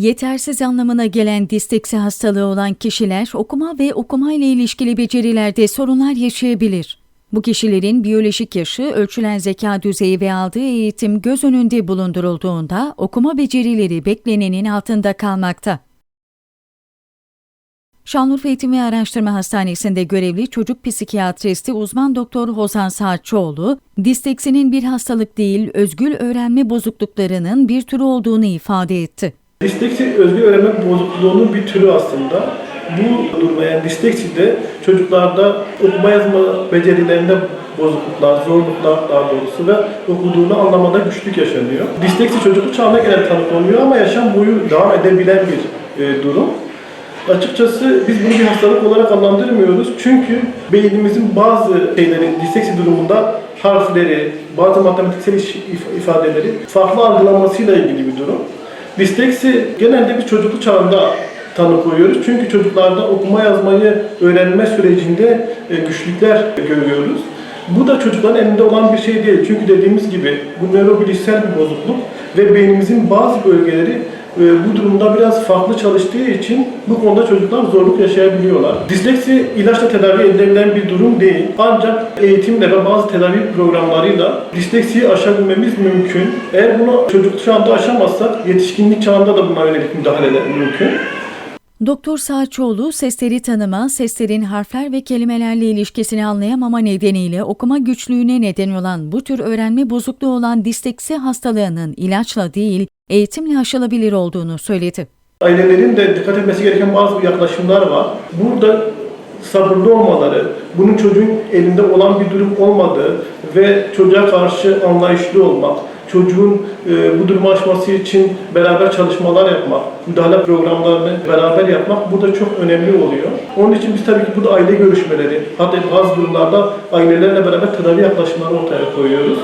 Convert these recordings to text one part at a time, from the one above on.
Yetersiz anlamına gelen disteksi hastalığı olan kişiler okuma ve okuma ile ilişkili becerilerde sorunlar yaşayabilir. Bu kişilerin biyolojik yaşı, ölçülen zeka düzeyi ve aldığı eğitim göz önünde bulundurulduğunda okuma becerileri beklenenin altında kalmakta. Şanlıurfa Eğitim ve Araştırma Hastanesi'nde görevli çocuk psikiyatristi uzman doktor Hozan Saatçıoğlu, disteksinin bir hastalık değil, özgül öğrenme bozukluklarının bir türü olduğunu ifade etti. Disleksi özgü öğrenme bozukluğunun bir türü aslında. Bu duruma yani disleksi de çocuklarda okuma yazma becerilerinde bozukluklar, zorluklar daha doğrusu ve okuduğunu anlamada güçlük yaşanıyor. Disleksi çocukluk çağına gelen tanı konuyor ama yaşam boyu devam edebilen bir e, durum. Açıkçası biz bunu bir hastalık olarak adlandırmıyoruz. Çünkü beynimizin bazı şeylerin disleksi durumunda harfleri, bazı matematiksel ifadeleri farklı algılanmasıyla ilgili bir durum. Disleksi genelde biz çocukluk çağında tanı koyuyoruz. Çünkü çocuklarda okuma yazmayı öğrenme sürecinde e, güçlükler görüyoruz. Bu da çocukların elinde olan bir şey değil. Çünkü dediğimiz gibi bu nörobilişsel bir bozukluk ve beynimizin bazı bölgeleri bu durumda biraz farklı çalıştığı için bu konuda çocuklar zorluk yaşayabiliyorlar. Disleksi ilaçla tedavi edilebilen bir durum değil. Ancak eğitimle ve bazı tedavi programlarıyla disleksiyi aşabilmemiz mümkün. Eğer bunu çocuk çağında aşamazsak yetişkinlik çağında da buna yönelik müdahaleler mümkün. Doktor Saatçıoğlu, sesleri tanıma, seslerin harfler ve kelimelerle ilişkisini anlayamama nedeniyle okuma güçlüğüne neden olan bu tür öğrenme bozukluğu olan disteksi hastalığının ilaçla değil, eğitimle aşılabilir olduğunu söyledi. Ailelerin de dikkat etmesi gereken bazı yaklaşımlar var. Burada sabırlı olmaları, bunun çocuğun elinde olan bir durum olmadığı ve çocuğa karşı anlayışlı olmak, çocuğun e, bu durumu aşması için beraber çalışmalar yapmak, müdahale programlarını beraber yapmak burada çok önemli oluyor. Onun için biz tabii ki burada aile görüşmeleri, hatta bazı durumlarda ailelerle beraber tedavi yaklaşımları ortaya koyuyoruz.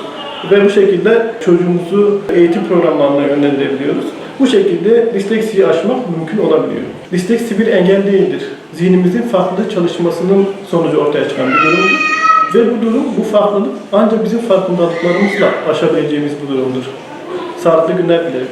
Ve bu şekilde çocuğumuzu eğitim programlarına yönlendirebiliyoruz. Bu şekilde disleksiyi aşmak mümkün olabiliyor. Disleksi bir engel değildir. Zihnimizin farklı çalışmasının sonucu ortaya çıkan bir durumdur. Ve bu durum, bu farklılık ancak bizim farkındalıklarımızla aşabileceğimiz bir durumdur. Sağlıklı günler dilerim.